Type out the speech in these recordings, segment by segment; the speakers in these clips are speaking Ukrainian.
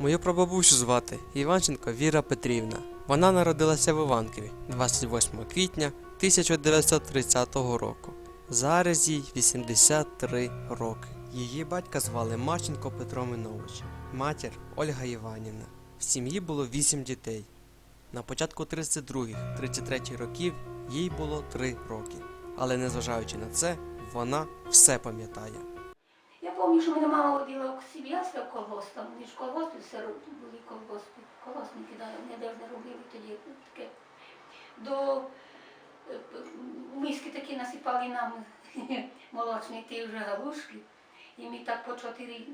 Мою прабабусю звати Іванченко Віра Петрівна. Вона народилася в Іванкові 28 квітня 1930 року. Зараз їй 83 роки. Її батька звали Марченко Петро Минович, матір Ольга Іванівна. В сім'ї було 8 дітей. На початку 32-33 років їй було 3 роки. Але незважаючи на це, вона все пам'ятає. Пам'ятаю, що мене мама водила в Сіб'янська в колгосп, там не ж колгосп, все були колгоспи, колгоспники, да, ж не робили тоді таке. До е, миски такі насипали нам молочні ті вже галушки. І ми так по чотири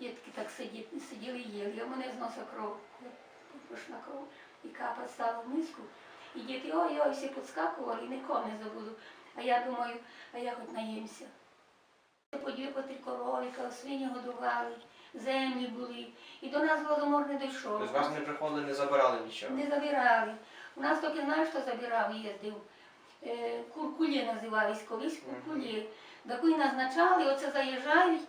дітки так сиді, сиділи і їли. А мене з носа кров, пішла кров, і капа стала в миску. І діти ой-ой, всі підскакували, нікого не забуду. А я думаю, а я хоч наїмся. По три коровіка, свині годували, землі були. І до нас голодомор не дійшов. Тобто вас не приходили, не забирали нічого. Не забирали. У нас тільки знаєш, хто забирав, їздив. Е, Куркулі називались колись куркулі. Таку назначали, оце заїжджають,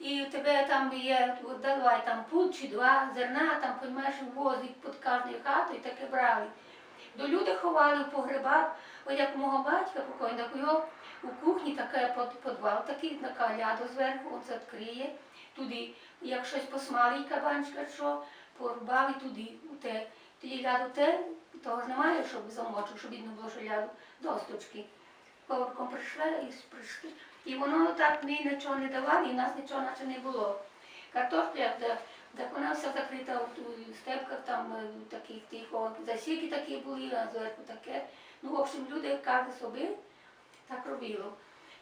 і у тебе там є, от давай там пуд чи два зерна, там, розумієш, возить під кожною хатою, таке брали. До люди ховали в погребах, от як мого батька покойного, так його у кухні таке под- підвал, такий така ляду зверху, он це відкриє, туди, як щось посмалить кабанчика, що порубали туди, у те. Тоді ляду те, того ж немає, щоб замочив, щоб видно було, що ляду досточки. Поверхом прийшли і прийшли. І воно так ми нічого не давали, і в нас нічого наче не було. Де, де вона вся закрита у степках, там е, таких тихо, засіки такі були, а зверху таке. Ну, в общем, люди кожен собі так робило.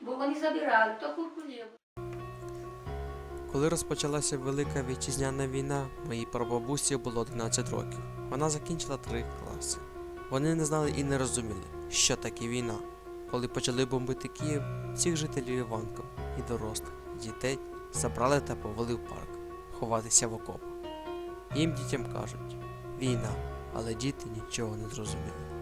Бо вони забирали, то куркулів. Коли розпочалася Велика Вітчизняна війна, моїй прабабусі було 11 років. Вона закінчила три класи. Вони не знали і не розуміли, що таке війна. Коли почали бомбити Київ, всіх жителів Іванкова, і дорослих, і дітей забрали та повели в парк ховатися в окопах. Їм дітям кажуть війна, але діти нічого не зрозуміли.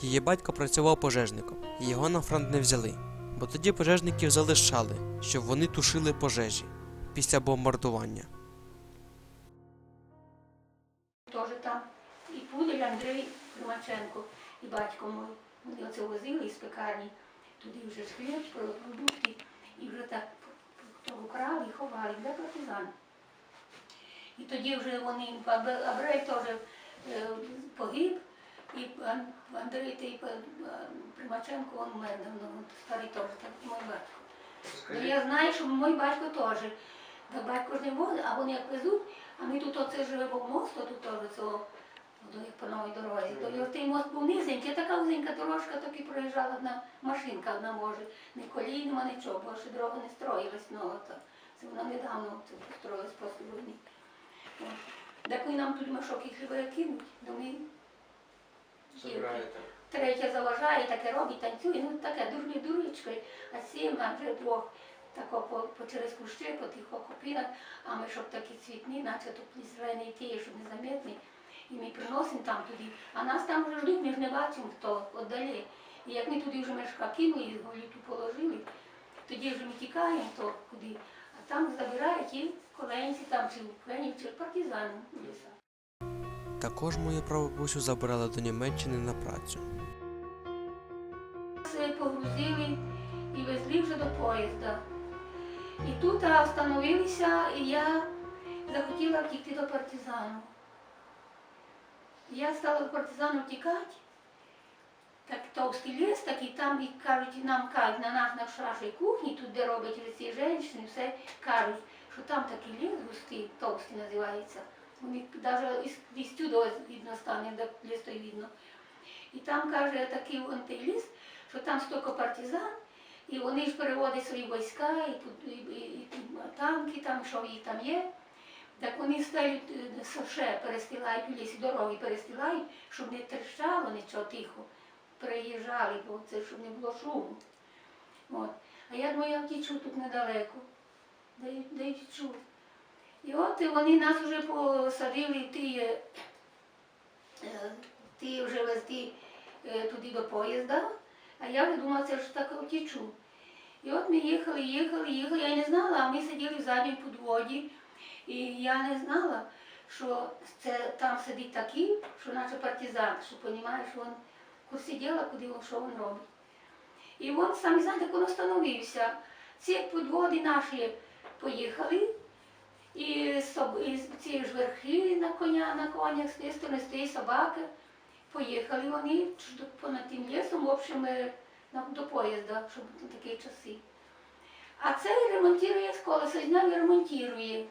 Її батько працював пожежником, і його на фронт не взяли, бо тоді пожежників залишали, щоб вони тушили пожежі після бомбардування. Теж там і Пудель Андрій Примаченко, і батько мій. Вони оце возили із пекарні. Туди вже ж хліб, продукти, і вже так то украли і ховали для партизан. І тоді вже вони, Абрей теж е, погиб, і Ан- Андрій той Примаченко, він мене, ну, старий теж, так мій батько. Ну, я знаю, що мій батько теж. Так батько ж не возить, а вони як везуть, а ми тут оце живемо в мост, тут теж цього, до як по новій дорозі. То і той мост був низенький, така вузенька дорожка, і проїжджала одна машинка, одна може. Не колій, нема нічого, бо ще дорога не строїлась нова. То. Це вона недавно це построїлась після війни. Так і нам тут мешок і хліба кинуть, то ми. Третя заважає, таке робить, танцює, ну таке дурні дуречкою, а сім, а вже двох тако по, по через кущі, по тих окопінах, а ми щоб такі цвітні, наче то зелений ті, щоб незаметний. І ми приносимо там туди. А нас там вже ждуть, ми ж не бачимо, хто віддалі. І як ми туди вже мешка кинули, і голіту положили, тоді вже ми тікаємо, то куди. А там забирають і коленці, там чи українців, чи партизани в лісах. Також мою прабабусю забрали до Німеччини на працю. Погрузили і везли вже до поїзда. І тут а, остановилися, і я захотіла втікти до партизану. Я стала до партизану втікати. Так товстий ліс, такий там і кажуть, нам кажуть, на нас на нашій кухні, тут де роблять ці жінки, все кажуть, що там такий ліс густий, товстий називається. Вони навіть із лістю видно стане, де ліс той видно. І там каже такий той ліс, що там стільки партизан, і вони ж переводять свої війська, і, тут- і, і, і танки, там, що їх там є. Так вони стають е, соше, перестилають у лісі, дороги перестилають, щоб не трещало нічого тихо. Переїжджали, бо це щоб не було шуму. От. А я думаю, я втічу тут недалеко. Де, де втічу. І от вони нас вже посадили ті, е, е, ті вже везти е, туди до поїзда, а я думала, це ж так втічу. І от ми їхали, їхали, їхали, я не знала, а ми сиділи в задній підводі, і я не знала, що це там сидить такий, що наче партизан, що розумієш, він в курсі куди він, що він робить. І він сам, знаєте, він остановився. Ці підводи наші поїхали, і, ці ж верхи на коня, на конях, з тієї сторони, з тієї собаки. Поїхали вони понад тим лісом, в общем, до поїзда, щоб на такі часи. А цей ремонтує з колеса, зняв і ремонтує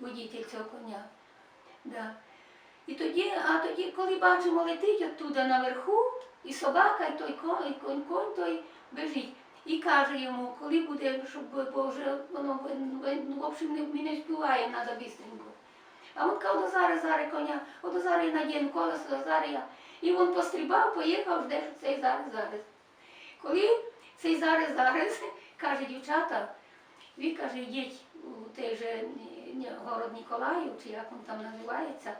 водитель цього коня. Да. І тоді, а тоді, коли бачимо, летить оттуда наверху, і собака, і той конь, і конь, конь той біжить. І каже йому, коли буде, щоб бо вже воно ну, в общем, ми не співаємо, треба бістренько. А він каже, зараз, зараз коня, от зараз я надіну колесо, зараз я. І він пострібав, поїхав, жде, що цей зараз, зараз. Коли цей зараз, зараз, каже дівчата, він каже, йдіть у той же город Ніколаїв, чи як він там називається. Е,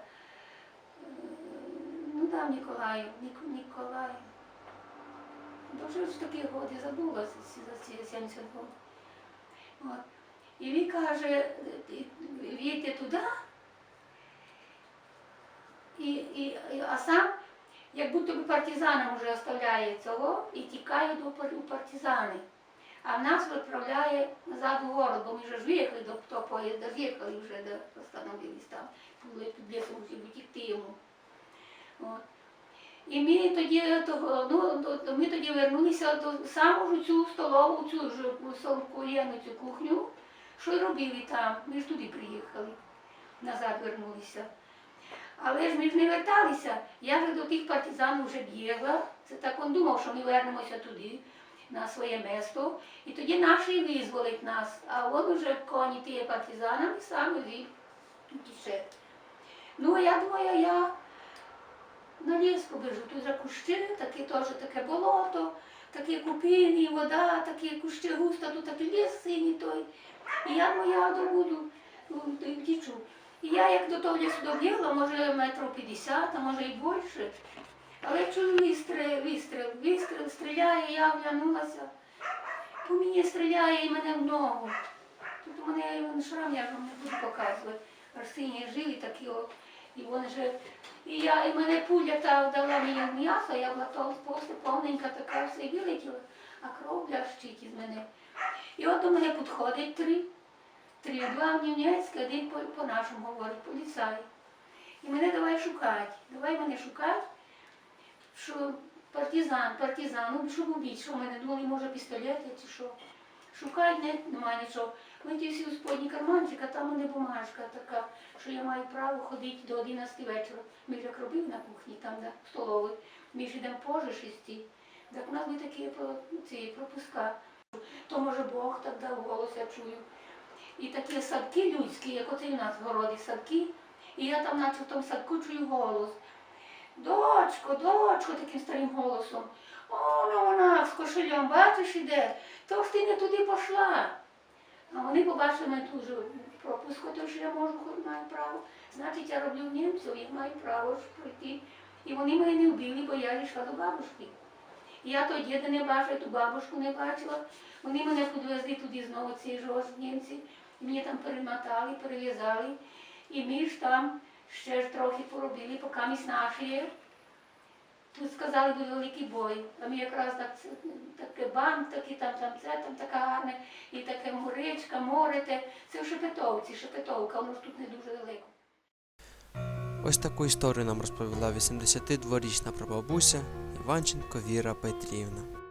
Ну там Ніколаїв, Нік, Ніколаїв. Дуже ж такі годи забула за ці 70 років. І він каже, війти туди, і, і, а сам, як будто би партизанам вже оставляє цього і тікає до партизани. А нас відправляє назад у город, бо ми вже ж виїхали до того поїзда, з'їхали вже, де остановились там, були під лісом, щоб утікти йому. От. І ми тоді, ну, ми тоді вернулися до саму цю столову, цю ж совкоєну цю кухню, що робили там. Ми ж туди приїхали, назад вернулися. Але ж ми ж не верталися. Я вже до тих партизанів вже бігла. Це так він думав, що ми вернемося туди, на своє місто. І тоді наші визволить нас. А він вже коні ті партизанами саме вів тіше. Ну, а я думаю, я на ліс побіжу. Тут кущі, таке теж таке болото, такі купини, вода, такі кущі густо, тут такий ліс синій той. І я моя добуду втічу. І я як до того лісу добігла, може метрів 50, а може і більше. Але чую вистріл, вистріл, вистріл, стріляє, я оглянулася. По мені стріляє і мене в ногу. Тут у мене шрам, я вам не буду показувати. Жили такі от. І вони же. І я, і мене пуля та дала мені м'ясо, я була то просто повненька така все вилетіла, а кров блящить із мене. І от до мене підходить три. Три, два німецькі, один по- по-нашому говорить, поліцай. І мене давай шукати, давай мене шукати, що партизан, партизан, ну що убити, що в мене думали, може пістолет чи що. Шукати не, немає нічого. Вийти всі у сподній карманчик, а там мене бумажка така, що я маю право ходити до 11 вечора. Ми як робив на кухні, там де в столовій. Ми ж йдемо позже шести. Так у нас були такі ці пропуска. То може Бог так дав голос, я чую. І такі садки людські, як оце у нас в городі садки. І я там наче в тому садку чую голос. Дочко, дочко, таким старим голосом. О, ну вона з кошелем, бачиш, іде. То ж ти не туди пішла. А вони побачили мене тут же пропуск, то що я можу, хоч маю право. Значить, я роблю німців, я маю право пройти. І вони мене не вбили, бо я йшла до бабушки. І я то діда не бачила, ту бабушку не бачила. Вони мене підвезли туди знову ці ж німці. Мені там перемотали, перев'язали. І ми ж там ще ж трохи поробили, поки місь наші. Тут сказали, буде великий бой. А ми якраз так, таке банк, такий там, там це, там така гарне, і таке моречка, море, те. це в Шепетовці, Шепетовка, воно ж тут не дуже далеко. Ось таку історію нам розповіла 82-річна прабабуся Іванченко Віра Петрівна.